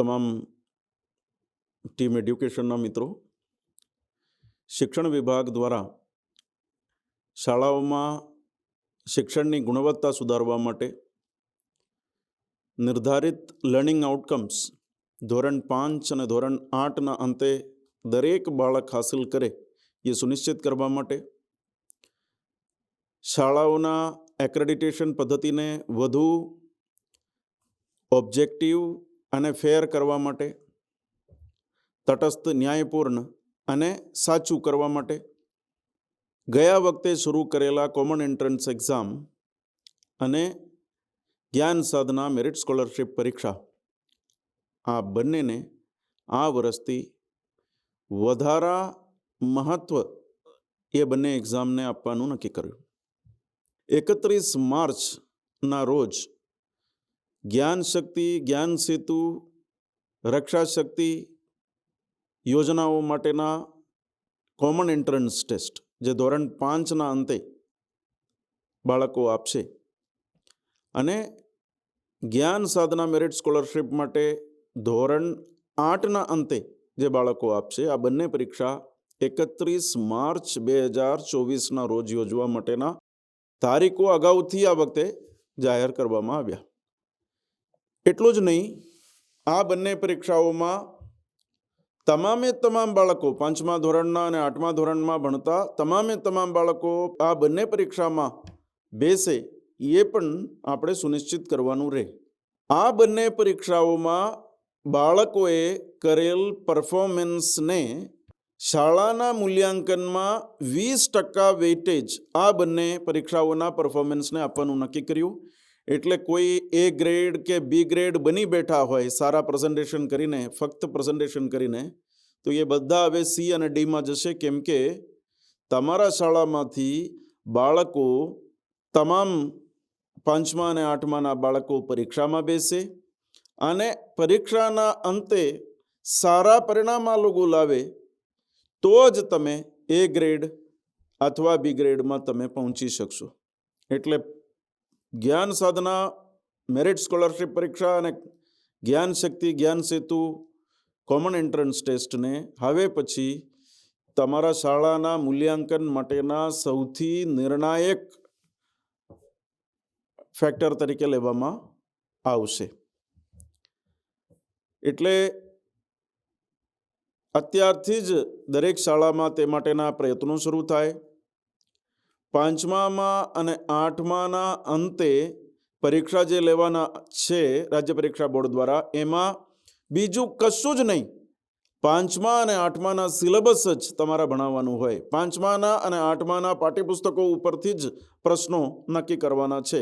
તમામ ટીમ એડ્યુકેશનના મિત્રો, શિક્ષણ વિભાગ દ્વારા શાળાઓમાં શિક્ષણની ગુણવત્તા સુધારવા માટે નિર્ધારિત લર્નિંગ આઉટકમ્સ ધોરણ પાંચ અને ધોરણ આઠના અંતે દરેક બાળક હાંસિલ કરે એ સુનિશ્ચિત કરવા માટે શાળાઓના એક્રેડિટેશન પદ્ધતિને વધુ ઓબ્જેક્ટિવ અને ફેર કરવા માટે, તટસ્થ, ન્યાયપૂર્ણ અને સાચું કરવા માટે. ગયા વખતે શરૂ કરેલા કોમન એન્ટ્રન્સ એક્ઝામ અને જ્ઞાન સાધના મેરિટ સ્કોલરશિપ પરીક્ષા, આ બંનેને આ વર્ષથી વધારા મહત્ત્વ એ બંને એક્ઝામને આપવાનું નક્કી કર્યું. એકત્રીસ માર્ચના રોજ જ્ઞાન શક્તિ જ્ઞાન સેતુ રક્ષા શક્તિ યોજનાઓ માટેના કોમન એન્ટ્રન્સ ટેસ્ટ જે ધોરણ પાંચના અંતે બાળકો આપશે અને જ્ઞાન સાધના મેરિટ સ્કોલરશિપ માટે ધોરણ આઠના અંતે જે બાળકો આપશે આ બંને પરીક્ષા એકત્રીસ માર્ચ બે હજાર ચોવીસના રોજ યોજવા માટેના તારીખો અગાઉથી આ વખતે જાહેર કરવામાં આવ્યા એટલું જ નહીં, આ બંને પરીક્ષાઓમાં તમામે તમામ બાળકો પાંચમા ધોરણના અને આઠમા ધોરણમાં ભણતા તમામે તમામ બાળકો આ બંને પરીક્ષામાં બેસે, એ પણ આપણે સુનિશ્ચિત કરવાનું રહે. આ બંને પરીક્ષાઓમાં બાળકોએ કરેલ પરફોર્મન્સને શાળાના મૂલ્યાંકનમાં વીસ ટકા વેઇટેજ આ બંને પરીક્ષાઓના પરફોર્મન્સને આપવાનું નક્કી કર્યું. એટલે કોઈ એ ગ્રેડ કે બી ગ્રેડ બની બેઠા હોય, સારા પ્રેઝન્ટેશન કરીને, ફક્ત પ્રેઝન્ટેશન કરીને, તો એ બધા હવે સી અને ડીમાં જશે. કેમ કે તમારા શાળામાંથી બાળકો તમામ પાંચમા અને આઠમાના બાળકો પરીક્ષામાં બેસે અને પરીક્ષાના અંતે સારા પરિણામ આ લોકો લાવે, તો જ તમે એ ગ્રેડ અથવા બી ગ્રેડમાં તમે પહોંચી શકશો. એટલે જ્ઞાન સાધના મેરિટ સ્કોલરશિપ પરીક્ષા અને જ્ઞાન શક્તિ, જ્ઞાન સેતુ કોમન એન્ટ્રન્સ ટેસ્ટને હવે પછી તમારા શાળાના મૂલ્યાંકન માટેના સૌથી નિર્ણાયક ફેક્ટર તરીકે લેવામાં આવશે. એટલે અત્યારથી જ દરેક શાળામાં તે માટેના પ્રયત્નો શરૂ થાય. પાંચમામાં અને આઠમાના અંતે પરીક્ષા જે લેવાના છે રાજ્ય પરીક્ષા બોર્ડ દ્વારા, એમાં બીજું કશું જ નહીં. પાંચમા અને આઠમાના સિલેબસ જ તમારા ભણાવવાનું હોય. પાંચમાના અને આઠમાના પાઠ્યપુસ્તકો ઉપરથી જ પ્રશ્નો નક્કી કરવાના છે.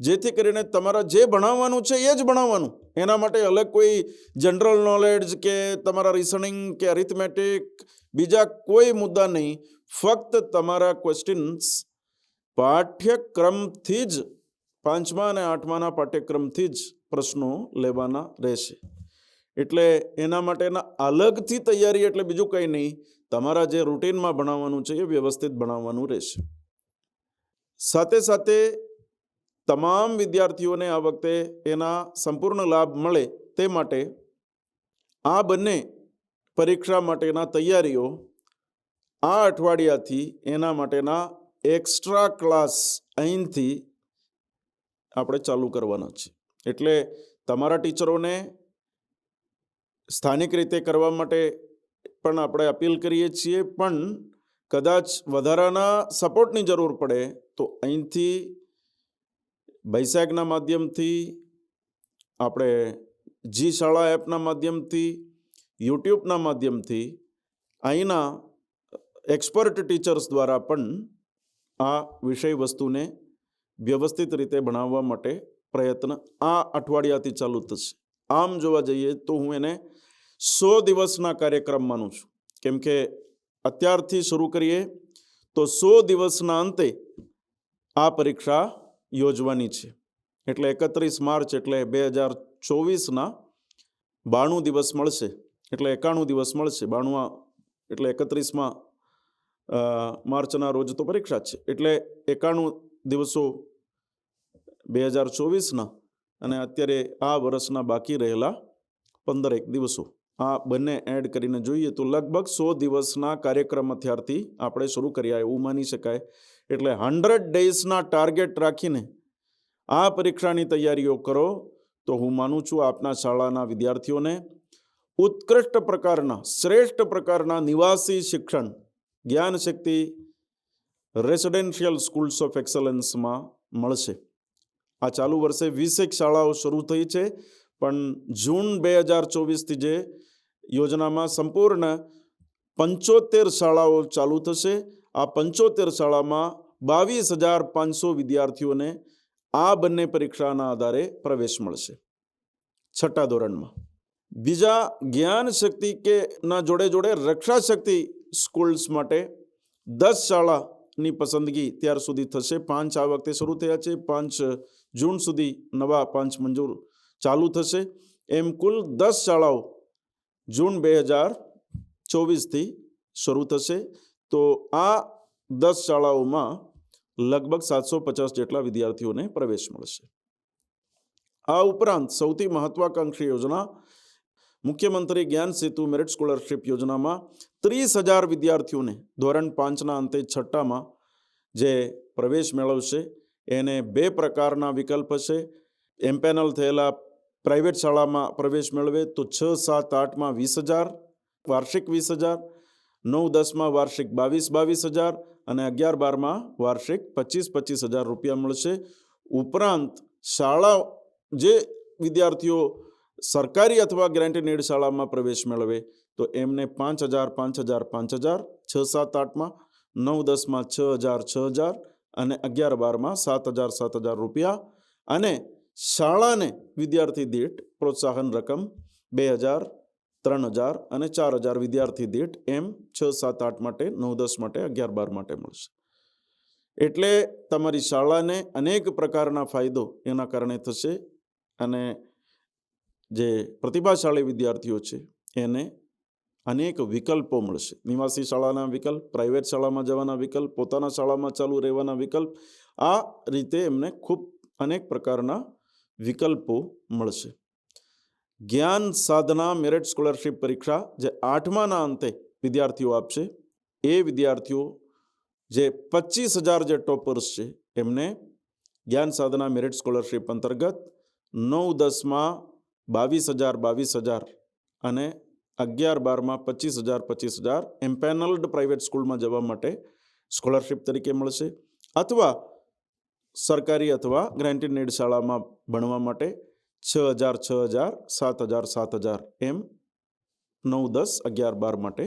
જેથી કરીને તમારા જે ભણાવવાનું છે એ જ ભણાવવાનું. એના માટે અલગ કોઈ જનરલ નોલેજ કે તમારા રિસનિંગ કે અરિથમેટિક બીજા કોઈ મુદ્દા નહીં. ફક્ત તમારા ક્વેશ્ચન્સ પાઠ્યક્રમથી જ, પાંચમા અને આઠમાના પાઠ્યક્રમથી જ પ્રશ્નો લેવાના રહેશે. એટલે એના માટેના અલગથી તૈયારી એટલે બીજું કંઈ નહીં. તમારા જે રૂટીનમાં ભણાવવાનું છે એ વ્યવસ્થિત ભણાવવાનું રહેશે. સાથે સાથે તમામ વિદ્યાર્થીઓને આ વખતે એના સંપૂર્ણ લાભ મળે તે માટે આ બંને પરીક્ષા માટેના તૈયારીઓ આ અઠવાડિયાથી એના માટેના એક્સ્ટ્રા ક્લાસ અહીંથી આપણે ચાલુ કરવાના છે. એટલે તમારા ટીચરોને સ્થાનિક રીતે કરવા માટે પણ આપણે અપીલ કરીએ છીએ, પણ કદાચ વધારાના સપોર્ટની જરૂર પડે તો અહીંથી બૈસાગના માધ્યમથી, આપણે જી શાળા એપના માધ્યમથી, યુટ્યુબના માધ્યમથી અહીંના એક્સપર્ટ ટીચર્સ દ્વારા પણ આ વિષય વસ્તુને વ્યવસ્થિત રીતે ભણાવવા માટે પ્રયત્ન આ અઠવાડિયાથી ચાલુ થશે. આમ જોવા જઈએ તો હું એને સો દિવસના કાર્યક્રમ માનું છું. કેમ કે અત્યારથી શરૂ કરીએ તો સો દિવસના અંતે આ પરીક્ષા યોજવાની છે. એટલે એકત્રીસ માર્ચ એટલે બે હજાર ચોવીસના બાણું દિવસ મળશે. એટલે એકાણું દિવસ મળશે. બાણું એટલે એકત્રીસમાં માર્ચના રોજ તો પરીક્ષા છે. એટલે એકાણું દિવસો બે હજાર ચોવીસના અને અત્યારે આ વર્ષના બાકી રહેલા પંદર એક દિવસો. આ બંને એડ કરીને જોઈએ તો લગભગ સો દિવસના કાર્યક્રમ અત્યારથી આપણે શરૂ કર્યા એવું માની શકાય. એટલે હંડ્રેડ ડેઝના ટાર્ગેટ રાખીને આ પરીક્ષાની તૈયારીઓ કરો તો હું માનું છું આપના શાળાના વિદ્યાર્થીઓને ઉત્કૃષ્ટ પ્રકારના, શ્રેષ્ઠ પ્રકારના નિવાસી શિક્ષણ Gyan Shakti residential schools of એક્સલન્સમાં મળશે. આ ચાલુ વર્ષે વીસેક શાળાઓ શરૂ થઈ છે, પણ જૂન બે હજાર ચોવીસથી જે યોજનામાં સંપૂર્ણ પંચોતેર શાળાઓ ચાલુ થશે, આ પંચોતેર શાળામાં બાવીસ હજાર પાંચસો વિદ્યાર્થીઓને આ બંને પરીક્ષાના આધારે પ્રવેશ મળશે. છઠ્ઠા ધોરણમાં બીજા જ્ઞાન શક્તિ કે ના જોડે જોડે રક્ષા શક્તિ સ્કૂલ્સ માટે દસ શાળાની પસંદગી ત્યાર સુધી થશે. પાંચ આ વખતે શરૂ થયા છે. પાંચ જૂન સુધી નવા પાંચ મંજૂર ચાલુ થશે. એમ કુલ દસ શાળાઓ જૂન બે હજાર ચોવીસથી શરૂ થશે. તો આ દસ શાળાઓમાં લગભગ સાતસો પચાસ જેટલા વિદ્યાર્થીઓને પ્રવેશ મળશે. આ ઉપરાંત સૌથી મહત્વાકાંક્ષી યોજના મુખ્યમંત્રી જ્ઞાન સેતુ મેરિટ સ્કોલરશિપ યોજનામાં ત્રીસ હજાર વિદ્યાર્થીઓને ધોરણ પાંચના અંતે છઠ્ઠામાં જે પ્રવેશ મેળવશે, એને બે પ્રકારના વિકલ્પ છે એમ્પેનલ થયેલા પ્રાઇવેટ શાળામાં પ્રવેશ મેળવે તો છ, સાત, આઠમાં વીસ હજાર, વાર્ષિક વીસ હજાર, નવ, દસમાં વાર્ષિક બાવીસ બાવીસ હજાર અને અગિયાર, બારમાં વાર્ષિક પચીસ પચીસ હજાર રૂપિયા મળશે. ઉપરાંત શાળા જે વિદ્યાર્થીઓ સરકારી અથવા ગ્રાન્ટેડ એડ શાળામાં પ્રવેશ મેળવે, તો એમને પાંચ હજાર પાંચ હજાર પાંચ હજાર, છ સાત આઠમાં, નવ દસમાં છ હજાર છ હજાર અને અગિયાર બારમાં સાત હજાર સાત હજાર રૂપિયા. અને શાળાને વિદ્યાર્થી દીઠ પ્રોત્સાહન રકમ બે હજાર, ત્રણ હજાર અને ચાર હજાર વિદ્યાર્થી દીઠ એમ છ સાત આઠ માટે, નવ દસ માટે, અગિયાર બાર માટે મળશે. એટલે તમારી શાળાને અનેક પ્રકારના ફાયદો એના કારણે થશે અને જે પ્રતિભાશાળી વિદ્યાર્થીઓ છે, એને અનેક વિકલ્પો મળશે. નિવાસી શાળાના વિકલ્પ પ્રાઇવેટ શાળામાં જવાના વિકલ્પ, પોતાના શાળામાં ચાલુ રહેવાના વિકલ્પ, આ રીતે એમને ખૂબ અનેક પ્રકારના વિકલ્પો મળશે. જ્ઞાન સાધના મેરિટ સ્કોલરશિપ પરીક્ષા જે આઠમાના અંતે વિદ્યાર્થીઓ આપશે, એ વિદ્યાર્થીઓ જે પચીસ હજાર જે ટોપર્સ છે, એમને જ્ઞાન સાધના મેરિટ સ્કોલરશિપ અંતર્ગત નવ દસમાં બાવીસ હજાર બાવીસ હજાર અને અગિયાર બારમાં પચીસ હજાર પચીસ હજાર એમ્પેનલ્ડ પ્રાઇવેટ સ્કૂલમાં જવા માટે સ્કોલરશિપ તરીકે મળશે અથવા સરકારી અથવા ગ્રાન્ટેડ નીડ શાળામાં ભણવા માટે છ હજાર છ હજાર, સાત હજાર સાત હજાર એમ નવ, દસ, અગિયાર, બાર માટે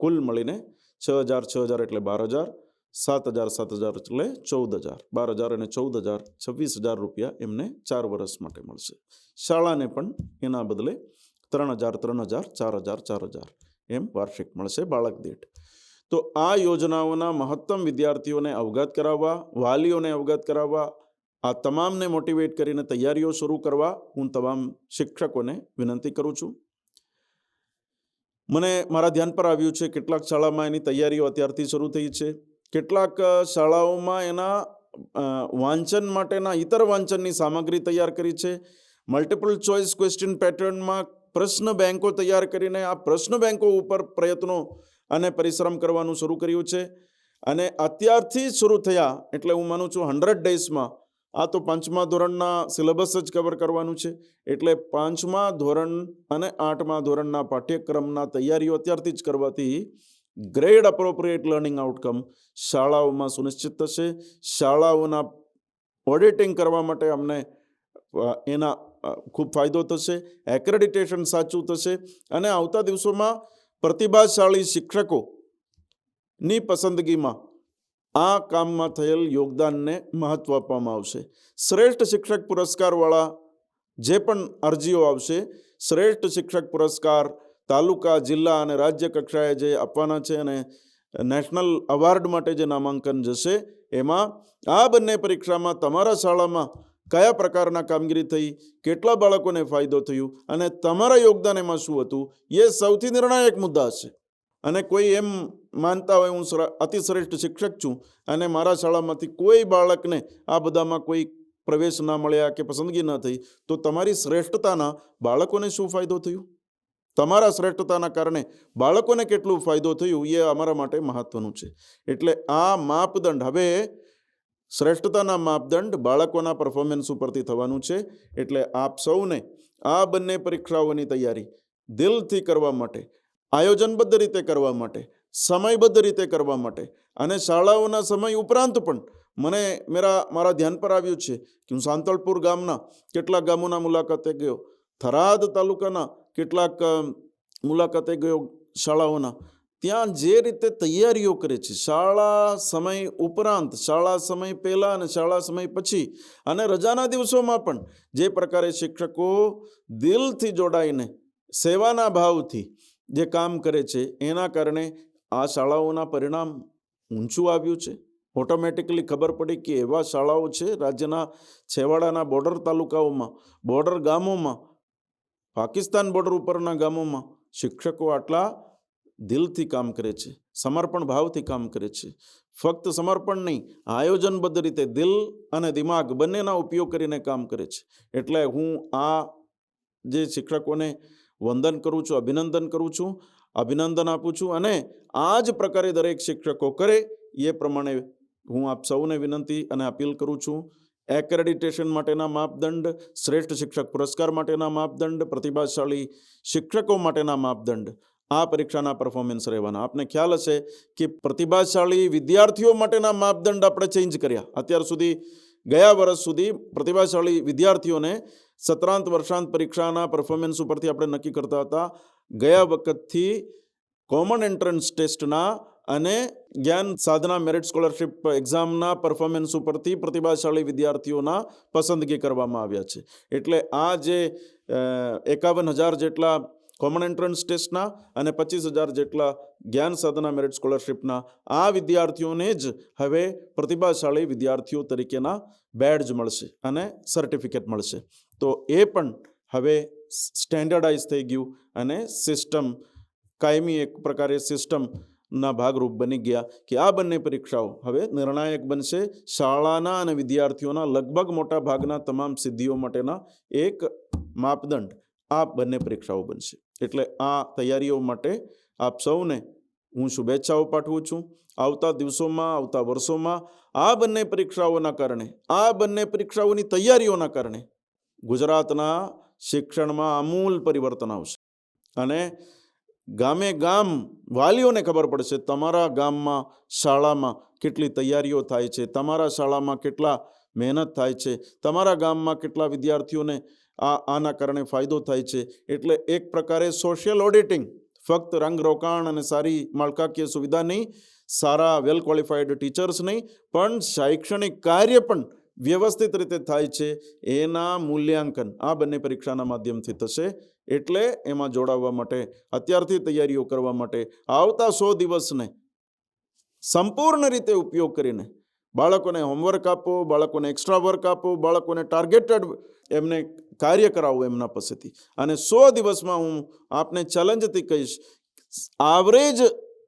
કુલ મળીને છ હજાર છ હજાર એટલે બાર હજાર સાત હજાર સાત હજાર એટલે ચૌદ હજાર બાર હજાર અને ચૌદ હજાર છવ્વીસ હજાર રૂપિયા એમને ચાર વર્ષ માટે મળશે. શાળાને પણ એના બદલે ત્રણ હજાર ત્રણ હજાર ચાર હજાર ચાર હજાર એમ વાર્ષિક મળશે બાળક દીઠ. તો આ યોજનાઓના મહત્તમ વિદ્યાર્થીઓને અવગત કરાવવા, વાલીઓને અવગત કરાવવા, આ તમામને મોટિવેટ કરીને તૈયારીઓ શરૂ કરવા હું તમામ શિક્ષકોને વિનંતી કરું છું. મને મારા ધ્યાન પર આવ્યું છે કેટલાક શાળામાં એની તૈયારીઓ અત્યારથી શરૂ થઈ છે. કેટલાક શાળાઓમાં એના વાંચન માટેના ઇતર વાંચનની સામગ્રી તૈયાર કરી છે. મલ્ટિપલ ચોઇસ ક્વેશ્ચન પેટર્નમાં પ્રશ્ન બેંકો તૈયાર કરીને આ પ્રશ્ન બેંકો ઉપર પ્રયત્નો અને પરિશ્રમ કરવાનું શરૂ કર્યું છે. અને અત્યારથી શરૂ થયા, એટલે હું માનું છું હંડ્રેડ ડેઝમાં આ તો પાંચમા ધોરણના સિલેબસ જ કવર કરવાનું છે. એટલે પાંચમા ધોરણ અને આઠમા ધોરણના પાઠ્યક્રમના તૈયારીઓ અત્યારથી જ કરવાથી ગ્રેડ અપ્રોપ્રિએટ લર્નિંગ આઉટકમ શાળાઓમાં સુનિશ્ચિત થશે. શાળાઓના ઓડિટિંગ કરવા માટે અમને એના ખૂબ ફાયદો થશે. એક્રેડિટેશન સાચું થશે. અને આવતા દિવસોમાં પ્રતિભાશાળી શિક્ષકોની પસંદગીમાં આ કામમાં થયેલ યોગદાનને મહત્ત્વ આપવામાં આવશે. શ્રેષ્ઠ શિક્ષક પુરસ્કારવાળા જે પણ અરજીઓ આવશે, શ્રેષ્ઠ શિક્ષક પુરસ્કાર તાલુકા, જિલ્લા અને રાજ્ય કક્ષાએ જે આપવાના છે અને નેશનલ અવોર્ડ માટે જે નામાંકન જશે, એમાં આ બંને પરીક્ષામાં તમારા શાળામાં કયા પ્રકારના કામગીરી થઈ, કેટલા બાળકોને ફાયદો થયો અને તમારા યોગદાન એમાં શું હતું, એ સૌથી નિર્ણાયક મુદ્દા છે અને કોઈ એમ માનતા હોય, હું અતિશ્રેષ્ઠ શિક્ષક છું અને મારા શાળામાંથી કોઈ બાળકને આ બધામાં કોઈ પ્રવેશ ના મળ્યા કે પસંદગી ન થઈ, તો તમારી શ્રેષ્ઠતાના બાળકોને શું ફાયદો થયો? તમારા શ્રેષ્ઠતાના કારણે બાળકોને કેટલું ફાયદો થયું એ અમારા માટે મહત્વનું છે. એટલે આ માપદંડ, હવે શ્રેષ્ઠતાના માપદંડ બાળકોના પરફોર્મન્સ ઉપરથી થવાનું છે. એટલે આપ સૌને આ બંને પરીક્ષાઓની તૈયારી દિલથી કરવા માટે, આયોજનબદ્ધ રીતે કરવા માટે, સમયબદ્ધ રીતે કરવા માટે અને શાળાઓના સમય ઉપરાંત પણ મને મેરા, મારા ધ્યાન પર આવ્યું છે કે હું સાંતલપુર ગામના કેટલાક ગામોના મુલાકાતે ગયો. થરાદ તાલુકાના કેટલાક મુલાકાતે ગયો શાળાઓના. ત્યાં જે રીતે તૈયારીઓ કરે છે, શાળા સમય ઉપરાંત, શાળા સમય પહેલાં અને શાળા સમય પછી અને રજાના દિવસોમાં પણ જે પ્રકારે શિક્ષકો દિલથી જોડાઈને સેવાના ભાવથી જે કામ કરે છે, એના કારણે આ શાળાઓના પરિણામ ઊંચું આવ્યું છે. ઓટોમેટિકલી ખબર પડી કે એવા શાળાઓ છે રાજ્યના છેવાડાના બોર્ડર તાલુકાઓમાં બોર્ડર ગામોમાં પાકિસ્તાન બોર્ડર ઉપરના ગામોમાં શિક્ષકો આટલા દિલથી કામ કરે છે, સમર્પણ ભાવથી કામ કરે છે. ફક્ત સમર્પણ નહીં, આયોજનબદ્ધ રીતે દિલ અને દિમાગ બંનેના ઉપયોગ કરીને કામ કરે છે. એટલે હું આ જે શિક્ષકોને વંદન કરું છું, અભિનંદન કરું છું, અભિનંદન આપું છું અને આ જ પ્રકારે દરેક શિક્ષકો કરે, એ પ્રમાણે હું આપ સૌને વિનંતી અને અપીલ કરું છું. એક્રેડિટેશન માટેના માપદંડ, શ્રેષ્ઠ શિક્ષક પુરસ્કાર માટેના માપદંડ, પ્રતિભાશાળી શિક્ષકો માટેના માપદંડ. આ પરીક્ષાના પરફોર્મન્સ રહેવાના. આપને ખ્યાલ હશે કે પ્રતિભાશાળી વિદ્યાર્થીઓ માટેના માપદંડ આપણે ચેન્જ કર્યા. અત્યાર સુધી, ગયા વર્ષ સુધી પ્રતિભાશાળી વિદ્યાર્થીઓને સત્રાંત વર્ષાંત પરીક્ષાના પરફોર્મન્સ ઉપરથી આપણે નક્કી કરતા હતા. ગયા વખતથી કોમન એન્ટ્રન્સ ટેસ્ટના અને જ્ઞાન સાધના મેરિટ સ્કોલરશિપ એક્ઝામના પરફોર્મન્સ ઉપરથી પ્રતિભાશાળી વિદ્યાર્થીઓના પસંદગી કરવામાં આવ્યા છે. એટલે આ જે એકાવન હજાર જેટલા કોમન એન્ટ્રન્સ ટેસ્ટના અને પચીસ હજાર જેટલા જ્ઞાન સાધના મેરિટ સ્કોલરશિપના આ વિદ્યાર્થીઓને જ હવે પ્રતિભાશાળી વિદ્યાર્થીઓ તરીકેના બેડજ મળશે અને સર્ટિફિકેટ મળશે. તો એ પણ હવે સ્ટેન્ડર્ડાઇઝ થઈ ગયું અને સિસ્ટમ કાયમી એક પ્રકારે સિસ્ટમના ભાગરૂપ બની ગયા કે આ બંને પરીક્ષાઓ હવે નિર્ણાયક બનશે. શાળાના અને વિદ્યાર્થીઓના લગભગ મોટા ભાગના તમામ સિદ્ધિઓ માટેના એક માપદંડ આ બંને પરીક્ષાઓ બનશે. એટલે આ તૈયારીઓ માટે આપ સૌને હું શુભેચ્છાઓ પાઠવું છું. આવતા દિવસોમાં, આવતા વર્ષોમાં આ બંને પરીક્ષાઓના કારણે, આ બંને પરીક્ષાઓની તૈયારીઓના કારણે ગુજરાતના શિક્ષણમાં આમૂલ પરિવર્તન આવશે. અને ગામે ગામ વાલીઓને ખબર પડશે તમારા ગામમાં શાળામાં કેટલી તૈયારીઓ થાય છે, તમારા શાળામાં કેટલા મહેનત થાય છે, તમારા ગામમાં કેટલા વિદ્યાર્થીઓને આ, આના કારણે ફાયદો થાય છે. એટલે એક પ્રકારે સોશિયલ ઓડિટિંગ ફક્ત રંગ રોકાણ અને સારી માળખાકીય સુવિધા નહીં, સારા વેલ ક્વોલિફાઈડ ટીચર્સ નહીં, પણ શૈક્ષણિક કાર્ય પણ વ્યવસ્થિત રીતે થાય છે. એના મૂલ્યાંકન આ બંને પરીક્ષાના માધ્યમથી થશે. એટલે એમાં જોડાવવા માટે, અત્યારથી તૈયારીઓ કરવા માટે, આવતા સો દિવસને સંપૂર્ણ રીતે ઉપયોગ કરીને બાળકોને હોમવર્ક આપો, બાળકોને એક્સ્ટ્રા વર્ક આપો, બાળકોને ટાર્ગેટેડ એમને કાર્ય કરાવો એમના પાસેથી. અને સો દિવસમાં હું આપને ચેલેન્જથી કહીશ આવરેજ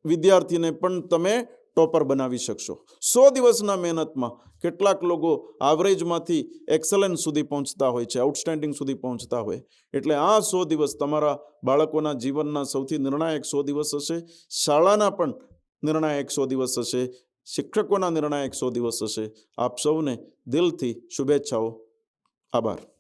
વિદ્યાર્થીને પણ તમે ટોપર બનાવી શકશો. સો દિવસના મહેનતમાં કેટલાક લોકો આવરેજમાંથી એક્સલન્સ સુધી પહોંચતા હોય છે આઉટસ્ટેન્ડિંગ સુધી પહોંચતા હોય. એટલે આ સો દિવસ તમારા બાળકોના જીવનના સૌથી નિર્ણાયક સો દિવસ હશે, શાળાના પણ નિર્ણાયક સો દિવસ હશે, શિક્ષકોના નિર્ણાયક સો દિવસ હશે. આપ સૌને દિલથી શુભેચ્છાઓ. આભાર.